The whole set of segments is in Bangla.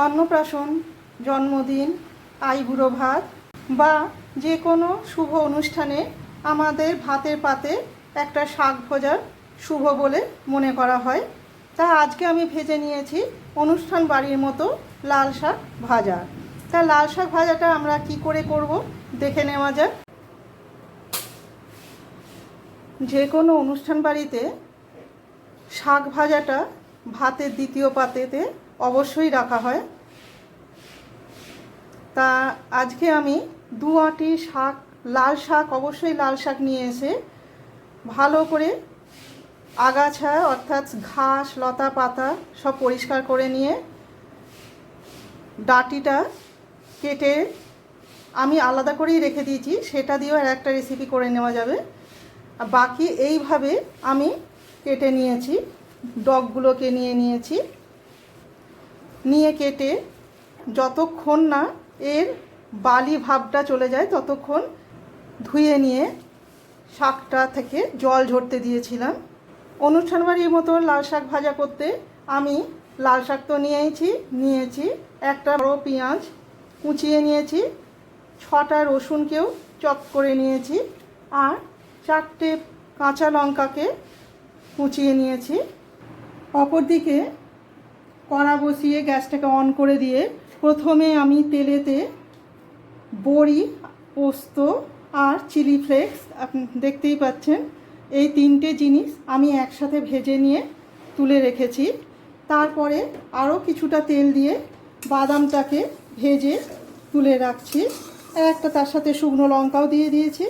অন্নপ্রাশন, জন্মদিন, আইবুড়ো ভাত বা যে কোনো শুভ অনুষ্ঠানে আমাদের ভাতের পাতে একটা শাক ভোজার শুভ বলে মনে করা হয়। তা আজকে আমি ভেজে নিয়েছি অনুষ্ঠান বাড়ির মতো লাল শাক ভাজা। তা লাল শাক ভাজাটা আমরা কি করে করব দেখে নেওয়া যাক। যে কোনো অনুষ্ঠান বাড়িতে শাক ভাজাটা ভাতের দ্বিতীয় পাতেতে অবশ্যই রাখা হয়। তা আজকে আমি দু আঁটি শাক, লাল শাক, অবশ্যই লাল শাক নিয়ে এসে ভালো করে আগাছা, অর্থাৎ ঘাস, লতা পাতা সব পরিষ্কার করে নিয়ে ডাটিটা কেটে আমি আলাদা করেই রেখে দিয়েছি, সেটা দিয়েও আর একটা রেসিপি করে নেওয়া যাবে। বাকি এইভাবে আমি কেটে নিয়েছি, ডগগুলোকে নিয়ে নিয়েছি। নিয়ে কেটে যতক্ষণ না এর বালি ভাবটা চলে যায়, ততক্ষণ ধুয়ে নিয়ে শাকটা থেকে জল ঝরতে দিয়েছিলাম। অনুষ্ঠান বাড়ির মতো লাল শাক ভাজা করতে আমি লাল শাক তো নিয়েছি নিয়েছি, একটা বড়ো পেঁয়াজ কুচিয়ে নিয়েছি, ছটা রসুনকেও চপ করে নিয়েছি আর চারটে কাঁচা লঙ্কাকে কুচিয়ে নিয়েছি। অপরদিকে কড়া বসিয়ে গ্যাসটাকে অন করে দিয়ে প্রথমে আমি তেলেতে বড়ি, পোস্ত আর চিলি ফ্লেক্স, আপনি দেখতেই পাচ্ছেন, এই তিনটে জিনিস আমি একসাথে ভেজে নিয়ে তুলে রেখেছি। তারপরে আরও কিছুটা তেল দিয়ে বাদামটাকে ভেজে তুলে রাখছি। একটা তার সাথে শুকনো লঙ্কাও দিয়ে দিয়েছি।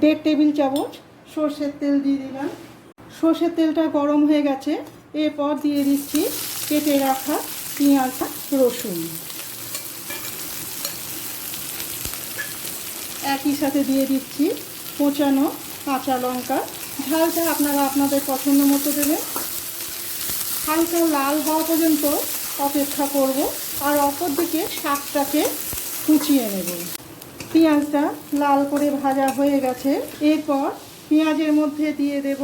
দেড় টেবিল চামচ সর্ষের তেল দিয়ে দিলাম। সর্ষের তেলটা গরম হয়ে গেছে। এরপর দিয়ে দিচ্ছি কেটে রাখা পেঁয়াজটা রসুন। একই সাথে দিয়ে দিচ্ছি কোচানো কাঁচা লঙ্কা। ঝালটা আপনারা আপনাদের পছন্দ মতো দেবেন। হালকা লাল হওয়া পর্যন্ত অপেক্ষা করব আর অপর দিকে শাকটাকে কুচিয়ে নেব। পেঁয়াজটা লাল করে ভাজা হয়ে গেছে। এরপর পেঁয়াজের মধ্যে দিয়ে দেব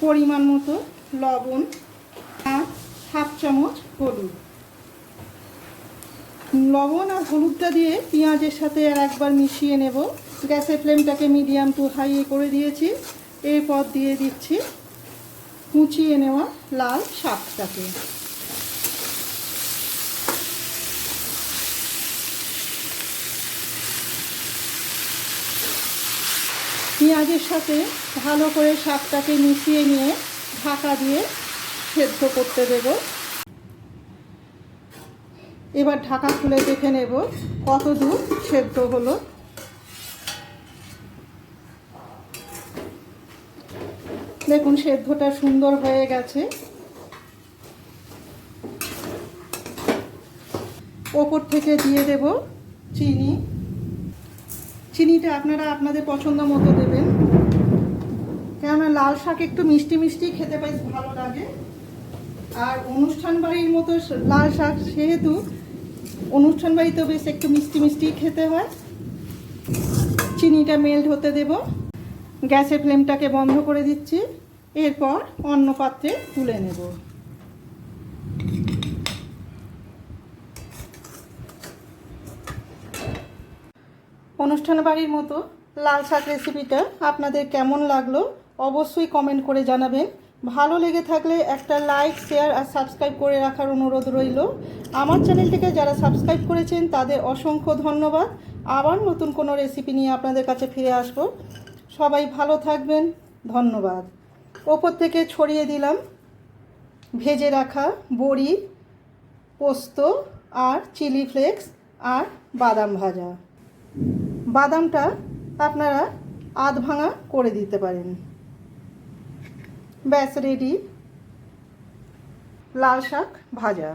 পরিমাণ মতো লবণ আর হাফ চামচ হলুদ। লবণ আর হলুদটা দিয়ে পেঁয়াজের সাথে আর একবার মিশিয়ে নেব। গ্যাসের ফ্লেমটাকে মিডিয়াম টু হাই করে দিয়েছি। এরপর দিয়ে দিচ্ছি কুচিয়ে নেওয়া লাল শাকটাকে। পেঁয়াজের সাথে ভালো করে শাকটাকে মিশিয়ে নিয়ে ঢাকা দিয়ে সেদ্ধ করতে দেব। এবার ঢাকা খুলে দেখে নেব কত দূর সেদ্ধ হলো। দেখুন, সেদ্ধটা সুন্দর হয়ে গেছে। ওপর থেকে দিয়ে দেব চিনি। চিনিটা আপনারা আপনাদের পছন্দ মতো কেননা লাল শাক একটু মিষ্টি মিষ্টি খেতে বেশ ভালো লাগে। আর অনুষ্ঠান বাড়ির মতো লাল শাক সেহেতু অনুষ্ঠান বাড়িতেও বেশ একটু মিষ্টি মিষ্টি খেতে হয়। চিনিটা মেল্ট হতে দেব। গ্যাসের ফ্লেমটাকে বন্ধ করে দিচ্ছি। এরপর অন্য পাত্রে তুলে নেব। অনুষ্ঠান বাড়ির মতো লাল শাক রেসিপিটা আপনাদের কেমন লাগল অবশ্যই কমেন্ট করে জানাবেন। ভালো লেগে থাকলে একটা লাইক শেয়ার আর সাবস্ক্রাইব করে রাখার অনুরোধ রইল। আমার চ্যানেলটিকে যারা সাবস্ক্রাইব করেছেন, তাদের অসংখ্য ধন্যবাদ। আবার নতুন কোনো রেসিপি নিয়ে আপনাদের কাছে ফিরে আসব। সবাই ভালো থাকবেন। ধন্যবাদ। ওপর থেকে ছড়িয়ে দিলাম ভেজে রাখা বড়ি, পোস্ত আর চিলি ফ্লেক্স আর বাদাম ভাজা। বাদামটা আপনারা আধ ভাঙা করে দিতে পারেন। ব্যাস রেডি লাল শাক ভাজা।